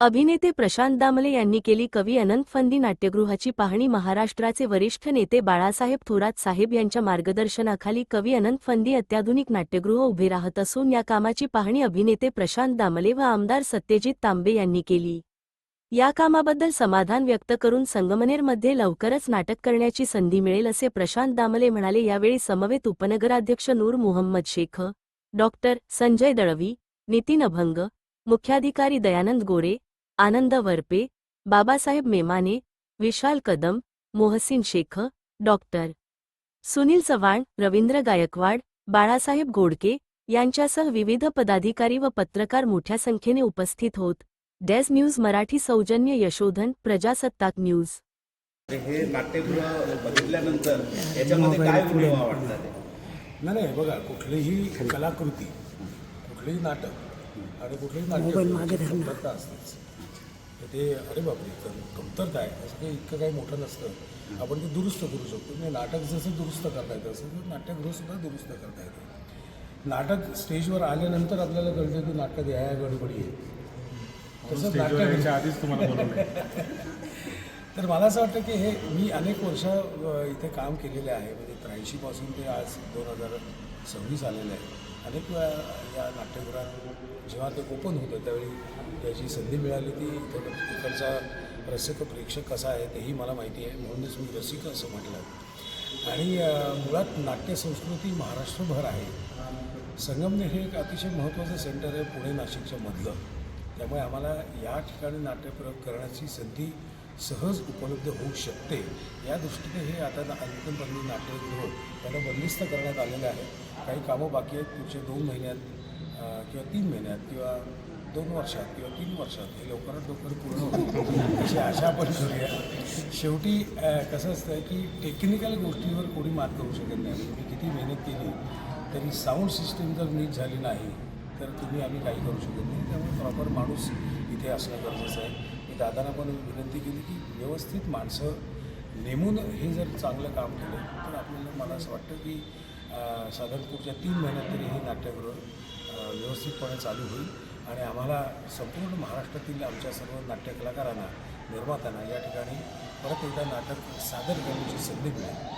अभिनेते प्रशांत दामले यांनी केली कवी अनंत फंदी नाट्यगृहाची पाहणी. महाराष्ट्राचे वरिष्ठ नेते बाळासाहेब थोरात साहेब यांच्या मार्गदर्शनाखाली कवी अनंत फंदी अत्याधुनिक नाट्यगृह उभे राहत असून या कामाची पाहणी अभिनेते प्रशांत दामले व आमदार सत्यजित तांबे यांनी केली. या कामाबद्दल समाधान व्यक्त करून संगमनेरमध्ये लवकरच नाटक करण्याची संधी मिळेल असे प्रशांत दामले म्हणाले. यावेळी समवेत उपनगराध्यक्ष नूर मुहम्मद शेख डॉक्टर संजय दळवी नितीन अभंग मुख्याधिकारी दयानंद गोरे आनंद वरपे बाबासाहेब मेमाने विशाल कदम मोहसिन शेख डॉक्टर सुनील चव्हाण रवींद्र गायकवाड बाळासाहेब घोडके यांच्यासह विविध पदाधिकारी व पत्रकार मोठ्या संख्येने उपस्थित होत. डेस न्यूज मराठी सौजन्य यशोधन प्रजासत्ताक न्यूज. हे नाट्यगृह बघितल्यानंतर याच्यामध्ये काय नाही नाही बघा कुठलीही कलाकृती कुठलंही नाटक आणि कुठलंही नाट्य कमतरता असतेच. तर ते अरे बापरे कम- कमतरता आहे. असं काही इतकं काही मोठं नसतं. आपण ते दुरुस्त करू शकतो. म्हणजे नाटक जसं दुरुस्त करता येतं असं तर नाट्यगृहसुद्धा दुरुस्त करता येतं. नाटक स्टेजवर आल्यानंतर आपल्याला कळतं की नाटकात या गडबडी आहे. तसंच नाटक आधीच तुम्हाला तर मला असं वाटतं की हे मी अनेक वर्ष इथे काम केलेले आहे. म्हणजे त्र्याऐंशीपासून ते आज दोन हजार सव्वीस आलेलं आहे. अनेक वेळा या नाट्यगृहात जेव्हा ते ओपन होतं त्यावेळी त्याची संधी मिळाली ती इकडचा रसिक प्रेक्षक कसा आहे तेही मला माहिती आहे. म्हणूनच मी रसिक असं म्हटलं. आणि मुळात नाट्यसंस्कृती महाराष्ट्रभर आहे. संगमनेर हे एक अतिशय महत्त्वाचं सेंटर आहे पुणे नाशिकच्या मधलं. त्यामुळे आम्हाला या ठिकाणी नाट्यप्रयोग करण्याची संधी सहज उपलब्ध होऊ शकते. या दृष्टीने हे आता अंतिम नाट्यगृह त्याला बंदिस्त करण्यात आलेलं आहे. काही कामं बाकी आहेत पुढच्या दोन महिन्यात किंवा तीन महिन्यात किंवा दोन वर्षात किंवा तीन वर्षात हे लवकरात लवकर पूर्ण होईल. अशी आशा पण करूया. शेवटी कसं असतं की टेक्निकल गोष्टीवर कोणी मात करू शकत नाही. तुम्ही मी किती मेहनत केली तरी साऊंड सिस्टीम जर नीट झाली नाही तर तुम्ही आम्ही काही करू शकत नाही. त्यामुळे प्रॉपर माणूस इथे असणं गरजेचं आहे. मी दादांना पण विनंती केली की व्यवस्थित माणसं नेमून हे जर चांगलं काम केलं तर आपल्याला मला असं वाटतं की साधारण पुढच्या तीन महिन्यात तरी हे नाट्यगृह व्यवस्थितपणे चालू होईल आणि आम्हाला संपूर्ण महाराष्ट्रातील आमच्या सर्व नाट्य कलाकारांना निर्मात्यांना या ठिकाणी परत एकदा नाटक सादर करण्याची संधी मिळेल.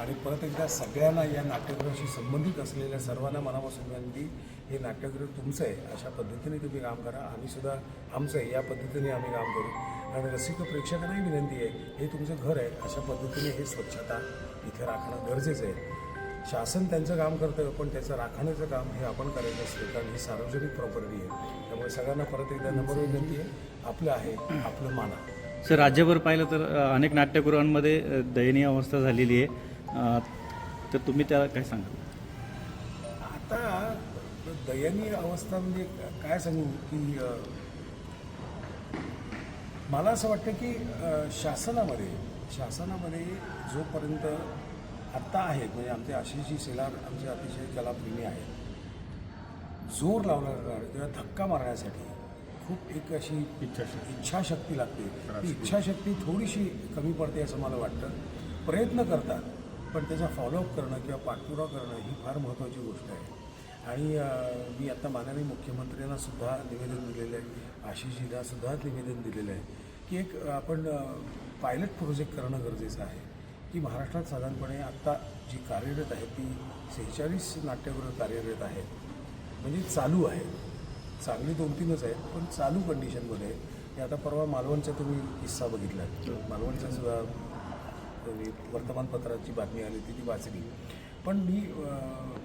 आणि परत एकदा सगळ्यांना या नाट्यगृहाशी संबंधित असलेल्या सर्वांना मनापासून विनंती हे नाट्यगृह तुमचं आहे अशा पद्धतीने तुम्ही काम करा. आम्हीसुद्धा आमचं आहे या पद्धतीने आम्ही काम करू. आणि रसिक प्रेक्षकांनाही विनंती आहे हे तुमचं घर आहे अशा पद्धतीने हे स्वच्छता इथे राखणं गरजेचं आहे. शासन त्यांचं काम करतं पण त्याचं राखण्याचं काम हे आपण करायचं असतं कारण ही सार्वजनिक प्रॉपर्टी आहे. त्यामुळे सगळ्यांना परत एकदा नंबर विनंती आहे आपलं आहे आपलं माना. सर राज्यभर पाहिलं तर अनेक नाट्यगृहांमध्ये दयनीय अवस्था झालेली आहे. तर तुम्ही त्याला काय सांगाल? आता दयनीय अवस्था म्हणजे काय सांगू की मला असं वाटतं की शासनामध्ये शासनामध्ये जोपर्यंत आत्ता आहेत म्हणजे आमचे आशिषजी शेलार आमचे अतिशय कलाप्रेमी आहेत. जोर लावला किंवा धक्का मारण्यासाठी खूप एक अशी इच्छाशक्ती. इच्छाशक्ती लागते. ती इच्छाशक्ती थोडीशी कमी पडते असं मला वाटतं. प्रयत्न करतात. पण त्याचा फॉलोअप करणं किंवा पाठपुरावा करणं ही फार महत्त्वाची गोष्ट आहे. आणि मी आता माननीय मुख्यमंत्र्यांना सुद्धा निवेदन दिलेलं आहे. आशिषजीला सुद्धा निवेदन दिलेलं आहे की एक आपण पायलट प्रोजेक्ट करणं गरजेचं आहे. की महाराष्ट्रात साधारणपणे आत्ता जी कार्यरत आहे ती सेहेचाळीस नाट्यगृह कार्यरत आहेत. म्हणजे चालू आहे चांगली दोन तीनच आहेत पण चालू कंडिशनमध्ये आहे. हे आता परवा मालवणचा तुम्ही किस्सा बघितला. मालवणचा सुद्धा वर्तमानपत्राची बातमी आली ती ती वाचली. पण मी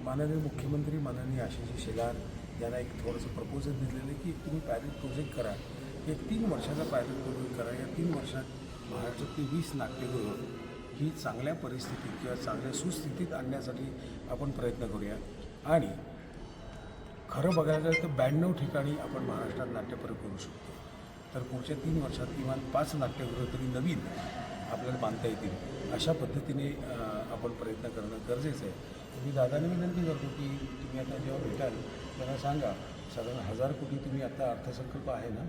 माननीय मुख्यमंत्री माननीय आशिषजी शेलार यांना एक थोडंसं प्रपोजल दिलेलं आहे की तुम्ही पायलट प्रोजेक्ट करा. एक तीन वर्षाचा पायलट प्रोजेक्ट करा. या तीन वर्षात महाराष्ट्रातली वीस नाट्यगृह ही चांगल्या परिस्थितीत किंवा चांगल्या सुस्थितीत आणण्यासाठी आपण प्रयत्न करूया. आणि खरं बघायला गेलं तर ब्याण्णव ठिकाणी आपण महाराष्ट्रात नाट्यप्रयोग करू शकतो. तर पुढच्या तीन वर्षात किमान पाच नाट्यगृह तरी नवीन आपल्याला बांधता येतील. अशा पद्धतीने आपण प्रयत्न करणं गरजेचं आहे. मी दादाने विनंती करतो की तुम्ही आता जेव्हा भेटाल त्यांना सांगा साधारण हजार कोटी तुम्ही आता अर्थसंकल्प आहे ना?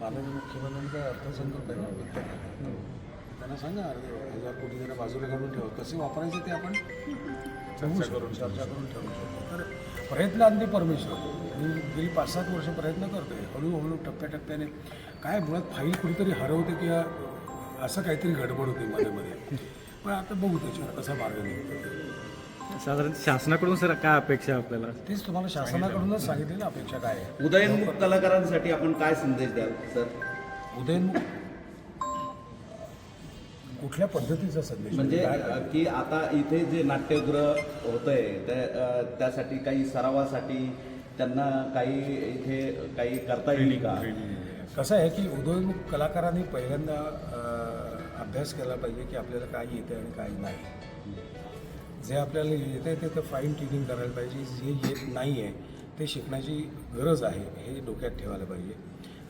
माननीय मुख्यमंत्र्यांचा अर्थसंकल्प आहे? ना वित्त खात्यात. त्यांना सांगा अर्धे हजार कोटी जरा बाजूला काढून ठेवा. कसे वापरायचे ते आपण चर्चा करून चर्चा करून ठरवू शकतो. तर प्रयत्न आणि परमेश्वर. मी गेली पाच सात वर्ष प्रयत्न करतोय. हळूहळू टप्प्याटप्प्याने. काय मुळात फाईल कुठेतरी हरवते किंवा असं काहीतरी गडबड होते मध्ये मध्ये पण आता बघू त्याच्यावर कसा मार्ग निघतो. साधारण शासनाकडून सर काय अपेक्षा आहे आपल्याला? तेच तुम्हाला शासनाकडूनच सांगितले ना अपेक्षा काय आहे? उदयनमुख कलाकारांसाठी आपण काय संदेश द्याल सर? उदयनमुख कुठल्या पद्धतीचा संदेश म्हणजे की आता इथे जे नाट्यगृह होतंय ते अ, त्यासाठी काही सरावासाठी त्यांना काही इथे काही करता येईल का? कसं आहे की उदयोन्मुख कलाकारांनी पहिल्यांदा अभ्यास केला पाहिजे की आपल्याला काय येते आणि काय नाही. जे आपल्याला येतं आहे ते तर फाईन ट्युनिंग करायला पाहिजे. जे येत नाही आहे ते शिकण्याची गरज आहे हे डोक्यात ठेवायला पाहिजे.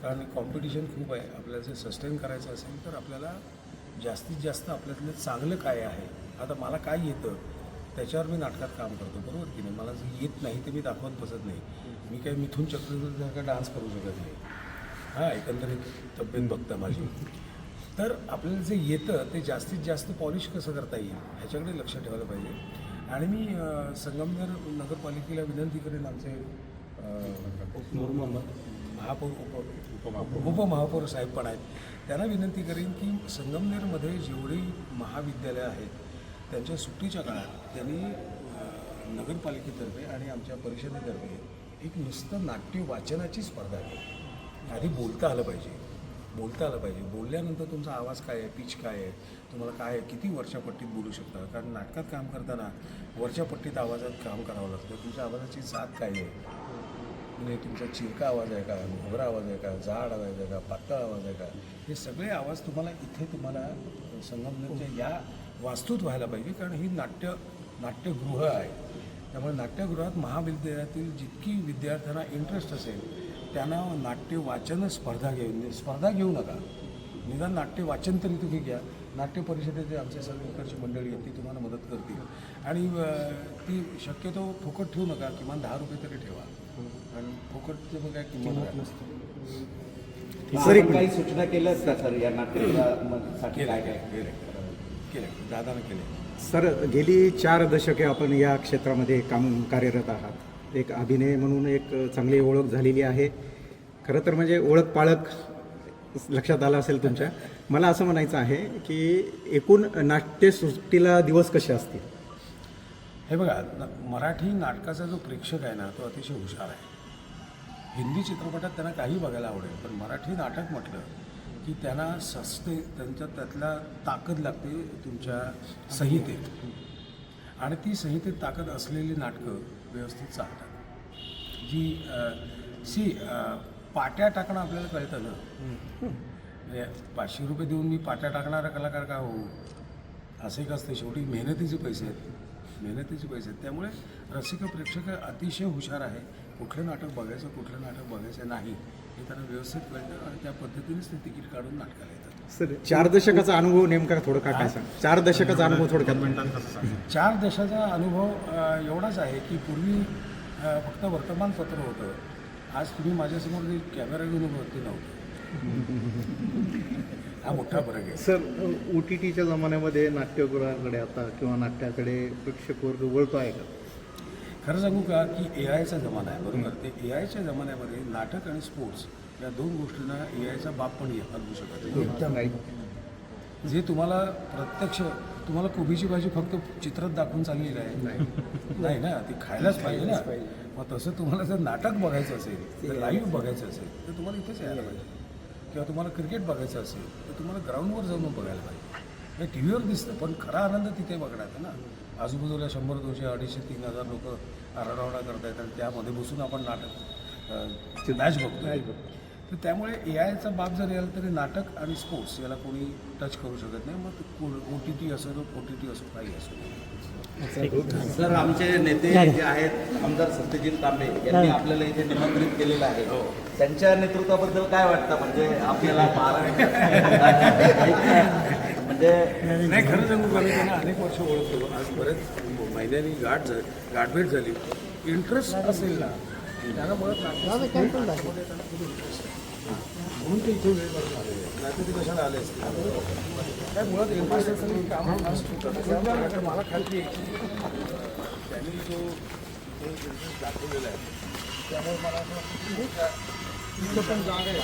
कारण कॉम्पिटिशन खूप आहे. आपल्याला जर सस्टेन करायचं असेल तर आपल्याला जास्तीत जास्त आपल्यातलं चांगलं काय आहे? आता मला काय येतं? त्याच्यावर मी नाटकात काम करतो बरोबर की नाही? मला जे येत नाही ते मी दाखवत बसत नाही. मी काही मिथून चक्रवर्तीसारखा डान्स करू शकत नाही. हां एकंदरीत तब्येत बघता माझी. तर आपल्याला जे येतं ते जास्तीत जास्त पॉलिश कसं करता येईल? ह्याच्याकडे लक्ष ठेवायला पाहिजे. आणि मी संगमनेर नगरपालिकेला विनंती करेन आमचे मोहम्मद महापौर उप उपमहापौर. साहेब पण आहेत. त्यांना विनंती करेन की संगमनेरमध्ये जेवढी महाविद्यालयं आहेत त्यांच्या सुट्टीच्या काळात त्यांनी नगरपालिकेतर्फे आणि आमच्या परिषदेतर्फे एक नुसतं नाट्य वाचनाची स्पर्धा आहे आधी बोलता आलं पाहिजे. बोलता आलं पाहिजे. बोलल्यानंतर तुमचा आवाज काय आहे? पिच काय आहे? तुम्हाला काय आहे? किती वरच्या पट्टीत बोलू शकता? कारण नाटकात काम करताना वरच्या पट्टीत आवाजात काम करावं लागतं. तुमच्या आवाजाची जात काय आहे? म्हणजे तुमचा चिरका आवाज आहे का? घोगरा आवाज आहे का? जाड आवाज आहे का? पातळ आवाज आहे का? हे सगळे आवाज तुम्हाला इथे तुम्हाला संगमनेरच्या या वास्तूत व्हायला पाहिजे कारण ही नाट्य नाट्यगृह आहे. त्यामुळे नाट्यगृहात महाविद्यालयातील जितकी विद्यार्थ्यांना इंटरेस्ट असेल त्यांना नाट्य वाचन स्पर्धा घेऊन म्हणजे स्पर्धा घेऊ नका. निदान नाट्य वाचन तरी तुम्ही घ्या. नाट्य परिषदेचे आमचे इकडची मंडळी आहेत ती तुम्हाला मदत करतील. आणि ती शक्यतो फुकट ठेवू नका किमान दहा रुपये तरी ठेवा. आणि फुकटचं मग काय किंमत नसते. सर काही सूचना केल्यात का सर या काय काय? केले केले दादानं केले सर गेली चार दशके आपण या क्षेत्रामध्ये काम कार्यरत आहात. एक अभिनय म्हणून एक चांगली ओळख झालेली आहे. खरं तर म्हणजे ओळख पाळख लक्षात आलं असेल तुमच्या. मला असं म्हणायचं आहे की एकूण नाट्यसृष्टीला दिवस कसे असतील? हे बघा मराठी नाटकाचा जो प्रेक्षक आहे ना तो अतिशय हुशार आहे. हिंदी चित्रपटात त्यांना काही बघायला आवडेल पण मराठी नाटक म्हटलं की त्यांना सस्ते त्यांच्या त्यातला ताकद लागते तुमच्या संहितेत. आणि ती संहितेत ताकद असलेली नाटकं व्यवस्थित चालतात. जी सी पाट्या टाकणं आपल्याला कळतं ना? म्हणजे पाचशे रुपये देऊन मी पाट्या टाकणारा कलाकार का होऊ असे एक असते. शेवटी मेहनतीचे पैसे आहेत. मेहनतीचे पैसे आहेत. त्यामुळे रसिक प्रेक्षक अतिशय हुशार आहे. कुठलं नाटक बघायचं कुठलं नाटक बघायचं नाही हे त्यांना व्यवस्थित कळतं आणि त्या पद्धतीनेच ते तिकीट काढून नाटकाला येतात. सर चार दशकाचा अनुभव नेमका थोडं का काय सांग चार दशकाचा अनुभव थोडक्यात चार देशाचा अनुभव एवढाच आहे की पूर्वी फक्त वर्तमानपत्र होतं. आज तुम्ही माझ्यासमोर जे कॅमेरा घेऊन उभं होते नव्हतं. हा मोठा फरक आहे. सर ओ टी टीच्या जमान्यामध्ये नाट्यगृहाकडे आता किंवा नाट्याकडे प्रेक्षक वर्ग वळतो आहे का? खरं सांगू का की ए आयचा जमाना आहे बरोबर? ते ए आयच्या जमान्यामध्ये नाटक आणि स्पोर्ट्स या दोन गोष्टींना ए आयचा बाप पण हलवू शकत नाही. जे तुम्हाला प्रत्यक्ष तुम्हाला कोबीची भाजी फक्त चित्रात दाखवून चाललेली आहे. नाही. ना ती खायलाच पाहिजे ना. मग तसं तुम्हाला जर नाटक बघायचं असेल तर लाईव्ह बघायचं असेल तर तुम्हाला इथेच यायला पाहिजे. किंवा तुम्हाला क्रिकेट बघायचं असेल तर तुम्हाला ग्राउंडवर जाऊन बघायला पाहिजे. टी व्हीवर दिसतं पण खरा आनंद तिथे बघण्यात आहे ना. आजूबाजूला शंभर दोनशे अडीचशे तीन हजार लोक आरडाओरडा करतायत आणि त्यामध्ये बसून आपण नाटक मॅच बघतो तर त्यामुळे ए आयचा बाब जर यायला तरी नाटक आणि स्पोर्ट्स याला कोणी टच करू शकत नाही. मग ओ टी टी असो ओ टी टी असो काही असो. सर आमचे नेते जे आहेत आमदार सत्यजित तांबे यांनी आपल्याला इथे निमंत्रित केलेलं आहे. त्यांच्या नेतृत्वाबद्दल काय वाटतं? म्हणजे आपल्याला महाराष्ट्र नाही खरं सांगू का मी त्यांना अनेक वर्ष ओळखतो. आज बरेच महिन्यांनी गाठ झाली गाठभेट झाली. इंटरेस्ट असेल ना त्यांना मुळात इंटरेस्ट म्हणून ते इथे वेळ. नाहीतर ते कशाला आले असते काय मुळात इंटरेस्ट असेल काम मला खात्री त्यांनी जो बिझनेस दाखवलेलं आहे त्यामुळे मला असं पण जागा आहे.